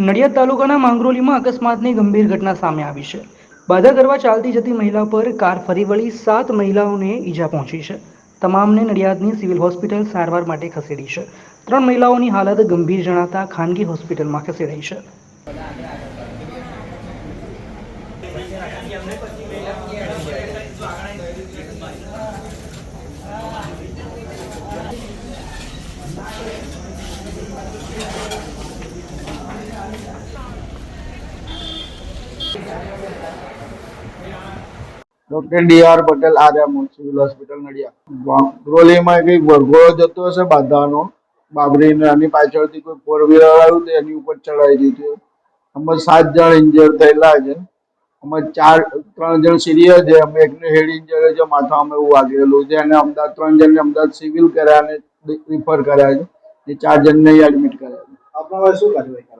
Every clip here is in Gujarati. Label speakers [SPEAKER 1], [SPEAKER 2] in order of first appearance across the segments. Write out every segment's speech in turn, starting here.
[SPEAKER 1] નડિયાદ તાલુકાના માંગરોલીમાં અકસ્માતની ગંભીર ઘટના સામે આવી છે. બાધા કરવા ચાલતી જતી મહિલા પર કાર ફરી વળી સાત મહિલાઓને ઈજા પહોંચી છે. તમામને નડિયાદની સિવિલ હોસ્પિટલ સારવાર માટે ખસેડી છે. ત્રણ મહિલાઓની હાલત ગંભીર જણાતા ખાનગી હોસ્પિટલમાં ખસેડાઈ છે.
[SPEAKER 2] ડોક્ટર ડી આર પટેલ આર્યા સિવિલ હોસ્પિટલ નડિયા ગોલીમાં કંઈક વરઘોડો જતો હશે બાધાનો. બાબરીને એની પાછળથી કોઈ ફોર વ્હીલર આવ્યું તો એની ઉપર ચડાવી દીધું. અમે સાત જણ ઇન્જર થયેલા છે. અમે ચાર, ત્રણ જણ સિરિયસ છે. અમે એકને હેડ ઇન્જર છે. માથામાં એવું વાગેલું છે. અને અમદાવાદ ત્રણ જણને અમદાવાદ સિવિલ કર્યા અને રિફર કર્યા છે. એ ચાર જણને એડમિટ કર્યા છે.
[SPEAKER 3] આપણા શું કાર્યવાહી?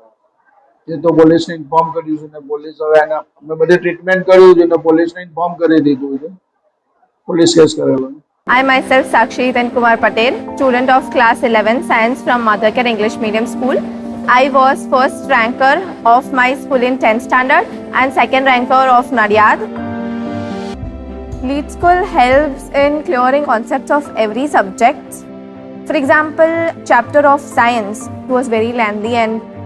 [SPEAKER 2] એ તો પોલીસને ઇન્ફોર્મ કર્યું છે ને પોલીસ હવે એને અમે બધી ટ્રીટમેન્ટ કર્યું છે ને પોલીસને ઇન્ફોર્મ કરી દીધું છે પોલીસ કેસ કરેલો છે
[SPEAKER 4] I myself Sakshi Then Kumar Patel, student of class 11 science from Mothercare English Medium School. I was first ranker of my school in 10th standard and second ranker of Nadiad. Lead school helps in clearing concepts of every subject. For example, chapter of science was very lengthy and